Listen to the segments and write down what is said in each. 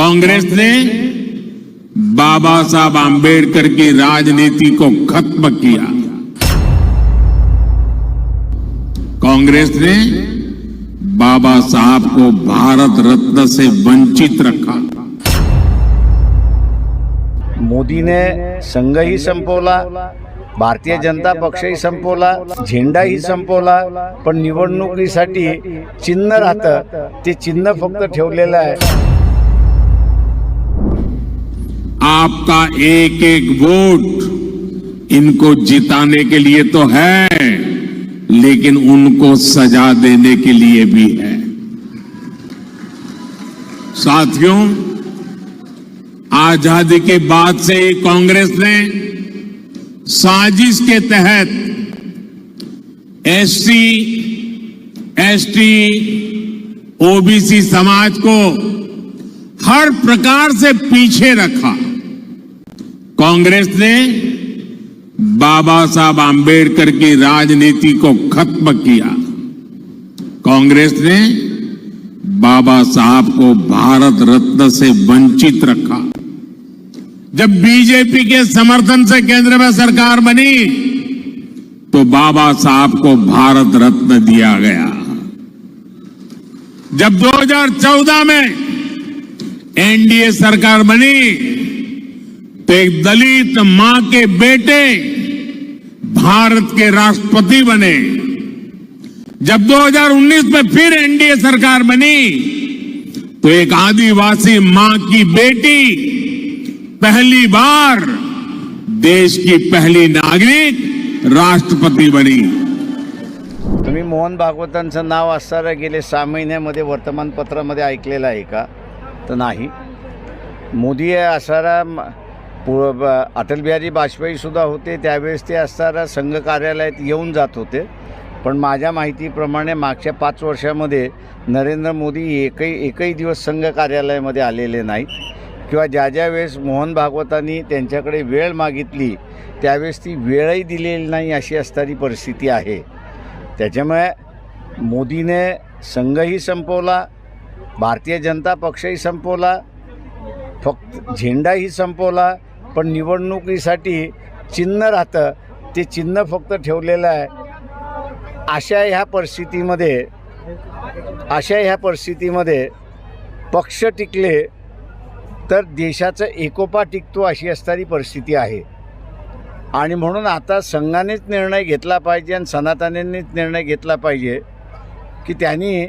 कांग्रेस ने बाबा साहब आंबेडकर की राजनीति को खत्म किया। कांग्रेस ने बाबा साहब को भारत रत्न से वंचित रखा। मोदीने संघही संपवला, भारतीय जनता पक्षही संपवला झेंडाही संपवला, पण निवडणुकीसाठी चिन्ह राहतं, ते चिन्ह फक्त ठेवलेलं आहे. आपका एक एक वोट इनको जिताने के लिए तो है, लेकिन उनको सजा देने के लिए भी है। साथियों, आज़ादी के बाद से कांग्रेस ने साजिश के तहत एससी एसटी, ओबीसी समाज को हर प्रकार से पीछे रखा। कांग्रेस ने बाबा साहब आंबेडकर की राजनीति को खत्म किया। कांग्रेस ने बाबा साहब को भारत रत्न से वंचित रखा। जब बीजेपी के समर्थन से केंद्र में सरकार बनी तो बाबा साहब को भारत रत्न दिया गया। जब 2014 में एनडीए सरकार बनी तो एक दलित मां के बेटे भारत के राष्ट्रपति बने। जब 2019 में फिर एनडीए सरकार बनी तो एक आदिवासी मां की बेटी पहली बार देश की पहली नागरिक राष्ट्रपति बनी। तुम्ही मोहन भागवतांचं नाव असणारं गेले सहा महिन्यामध्ये वर्तमानपत्रामध्ये ऐकलेलं आहे का? तर नाही. मोदी हे असणारा पु- ब- वाजपेयीसुद्धा होते. त्यावेळेस ते असताना संघ कार्यालयात येऊन जात होते. पण माझ्या माहितीप्रमाणे मागच्या पाच वर्षामध्ये नरेंद्र मोदी एकही एकही दिवस संघ कार्यालयामध्ये आलेले नाहीत. किंवा ज्या ज्या वेळेस मोहन भागवतांनी त्यांच्याकडे वेळ मागितली त्यावेळेस ती वेळही दिलेली नाही अशी असणारी परिस्थिती आहे. त्याच्यामुळे मोदीने संघही संपवला भारतीय जनता पक्षही संपवला फक्त झेंडाही संपवला पण निवडणुकीसाठी चिन्ह राहतं. ते चिन्ह फक्त ठेवलेलं आहे. अशा ह्या परिस्थितीमध्ये अशा ह्या परिस्थितीमध्ये पक्ष टिकले तर देशाचं एकोपा टिकतो अशी असणारी परिस्थिती आहे. आणि म्हणून आता संघानेच निर्णय घेतला पाहिजे आणि सनातनींनीच निर्णय घेतला पाहिजे की त्यांनी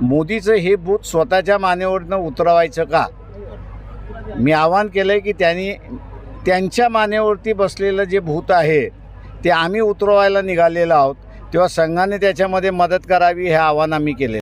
मोदीचं हे बूथ स्वतःच्या मानेवरनं उतरवायचं का? मी आवाहन केलं आहे की त्यांनी त्यांच्या मानेवरती बसलेलं जे भूत आहे ते आम्ही उतरवायला निघालेलो आहोत. तेव्हा संघाने त्याच्यामध्ये मदत करावी हे आवाहन आम्ही केले